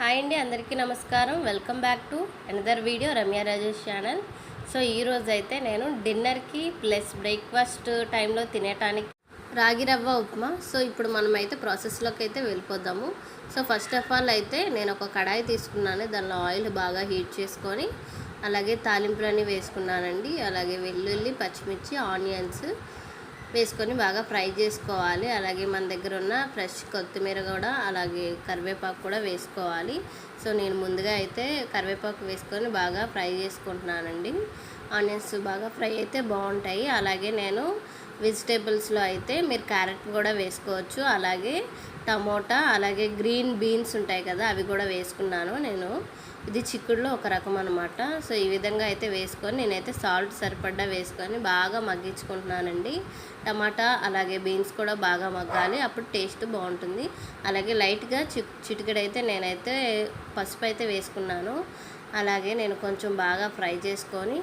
Hi అండి అందరికీ నమస్కారం. Welcome back to another video Ramya Rajesh channel. So ఈరోజు అయితే నేను డిన్నర్కి ప్లస్ బ్రేక్ఫాస్ట్ టైంలో తినేటానికి రాగి రవ్వ ఉప్మా. సో ఇప్పుడు మనం అయితే ప్రాసెస్లోకి అయితే వెళ్ళిపోదాము. సో ఫస్ట్ ఆఫ్ ఆల్ అయితే నేను ఒక కడాయి తీసుకున్నాను. దానిలో ఆయిల్ బాగా హీట్ చేసుకొని అలాగే తాలింపులన్నీ వేసుకున్నానండి. అలాగే వెల్లుల్లి పచ్చిమిర్చి ఆనియన్స్ వేసుకొని బాగా ఫ్రై చేసుకోవాలి. అలాగే మన దగ్గర ఉన్న ఫ్రెష్ కొత్తిమీర కూడా అలాగే కరివేపాకు కూడా వేసుకోవాలి. సో నేను ముందుగా అయితే కరివేపాకు వేసుకొని బాగా ఫ్రై చేసుకుంటున్నానండి. ఆనియన్స్ బాగా ఫ్రై అయితే బాగుంటాయి. అలాగే నేను వెజిటేబుల్స్లో అయితే మీరు క్యారెట్ కూడా వేసుకోవచ్చు. అలాగే టమోటా అలాగే గ్రీన్ బీన్స్ ఉంటాయి కదా అవి కూడా వేసుకున్నాను నేను. ఇది చిక్కుడులో ఒక రకం అనమాట సో ఈ విధంగా అయితే వేసుకొని నేనైతే సాల్ట్ సరిపడ్డా వేసుకొని బాగా మగ్గించుకుంటున్నానండి. టమాటా అలాగే బీన్స్ కూడా బాగా మగ్గాలి. అప్పుడు టేస్ట్ బాగుంటుంది. అలాగే లైట్గా చి చిటికెడైతే నేనైతే పసుపు అయితే వేసుకున్నాను. అలాగే నేను కొంచెం బాగా ఫ్రై చేసుకొని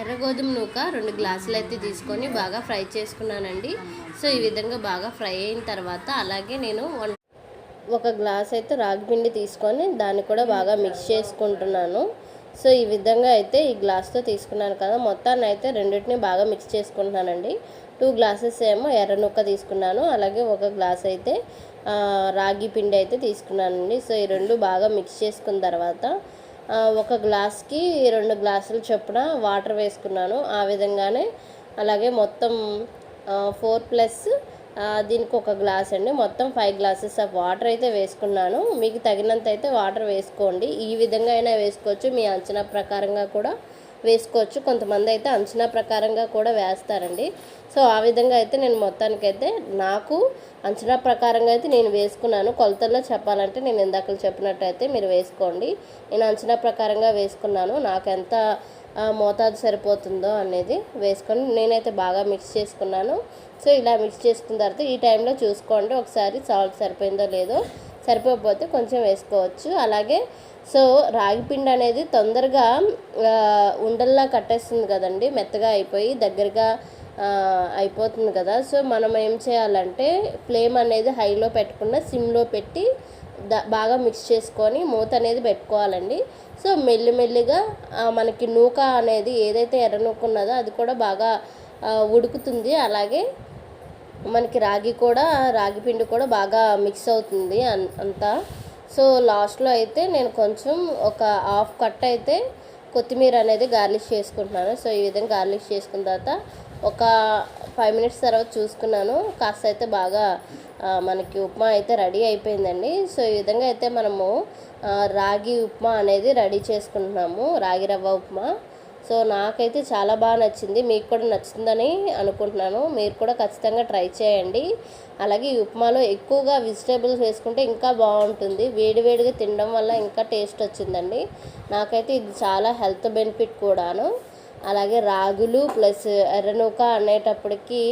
ఎర్ర గోధుమ నూక రెండు గ్లాసులు అయితే తీసుకొని బాగా ఫ్రై చేసుకున్నానండి. సో ఈ విధంగా బాగా ఫ్రై అయిన తర్వాత అలాగే నేను వన్ ఒక గ్లాస్ అయితే రాగి పిండి తీసుకొని దాన్ని కూడా బాగా మిక్స్ చేసుకుంటున్నాను. సో ఈ విధంగా అయితే ఈ గ్లాస్తో తీసుకున్నాను కదా. మొత్తాన్ని అయితే రెండింటిని బాగా మిక్స్ చేసుకుంటున్నానండి. టూ గ్లాసెస్ ఏమో ఎర్ర నొక్క తీసుకున్నాను. అలాగే ఒక గ్లాస్ అయితే రాగి పిండి అయితే తీసుకున్నానండి. సో ఈ రెండు బాగా మిక్స్ చేసుకున్న తర్వాత ఒక గ్లాస్కి రెండు గ్లాసులు చొప్పున వాటర్ వేసుకున్నాను. ఆ విధంగానే అలాగే మొత్తం ఫోర్ ప్లస్ దీనికి ఒక గ్లాస్ అండి. మొత్తం ఫైవ్ గ్లాసెస్ ఆఫ్ వాటర్ అయితే వేసుకున్నాను. మీకు తగినంత అయితే వాటర్ వేసుకోండి. ఈ విధంగా అయినా వేసుకోవచ్చు. మీ అంచనా ప్రకారంగా కూడా వేసుకోవచ్చు. కొంతమంది అయితే అంచనా ప్రకారంగా కూడా వేస్తారండి. సో ఆ విధంగా అయితే నేను మొత్తానికైతే నాకు అంచనా ప్రకారంగా అయితే నేను వేసుకున్నాను. కొలతల్లో చెప్పాలంటే నేను ఇందాక చెప్పినట్టయితే మీరు వేసుకోండి. నేను అంచనా ప్రకారంగా వేసుకున్నాను. నాకు ఎంత మోతాదు సరిపోతుందో అనేది వేసుకొని నేనైతే బాగా మిక్స్ చేసుకున్నాను. సో ఇలా మిక్స్ చేసుకున్న తర్వాత ఈ టైంలో చూసుకోండి. ఒకసారి సాల్ట్ సరిపోయిందో లేదో సరిపోకపోతే కొంచెం వేసుకోవచ్చు. అలాగే సో రాగి పిండి అనేది తొందరగా ఉండల్లా కట్టేస్తుంది కదండి మెత్తగా అయిపోయి దగ్గరగా అయిపోతుంది కదా. సో మనం ఏం చేయాలంటే ఫ్లేమ్ అనేది హైలో పెట్టకుండా సిమ్లో పెట్టి ద బాగా మిక్స్ చేసుకొని మూత అనేది పెట్టుకోవాలండి. సో మెల్లిమెల్లిగా మనకి నూక అనేది ఏదైతే ఎర్ర నూక ఉన్నదో అది కూడా బాగా ఉడుకుతుంది. అలాగే మనకి రాగి కూడా రాగి పిండి కూడా బాగా మిక్స్ అవుతుంది అంతా. సో లాస్ట్లో అయితే నేను కొంచెం ఒక హాఫ్ కట్ అయితే కొత్తిమీర అనేది గార్లిష్ చేసుకుంటున్నాను. సో ఈ విధంగా గార్లిష్ చేసుకున్న తర్వాత ఒక ఫైవ్ మినిట్స్ తర్వాత చూసుకున్నాను. కాస్త అయితే బాగా మనకి ఉప్మా అయితే రెడీ అయిపోయిందండి. సో ఈ విధంగా అయితే మనము రాగి ఉప్మా అనేది రెడీ చేసుకుంటున్నాము. రాగి రవ్వ ఉప్మా. సో నాకైతే చాలా బాగా నచ్చింది. మీకు కూడా నచ్చుతుందని అనుకుంటున్నాను. మీరు కూడా ఖచ్చితంగా ట్రై చేయండి. అలాగే ఈ ఉప్మాలో ఎక్కువగా వెజిటేబుల్స్ వేసుకుంటే ఇంకా బాగుంటుంది. వేడివేడిగా తినడం వల్ల ఇంకా టేస్ట్ వచ్చిందండి. నాకైతే ఇది చాలా హెల్త్ బెనిఫిట్ కూడాను. అలాగే రాగులు ప్లస్ ఎర్రనూక అనేటప్పటికి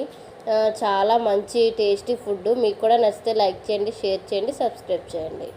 చాలా మంచి టేస్టీ ఫుడ్ మీకు కూడా నచ్చితే లైక్ చేయండి షేర్ చేయండి సబ్స్క్రైబ్ చేయండి.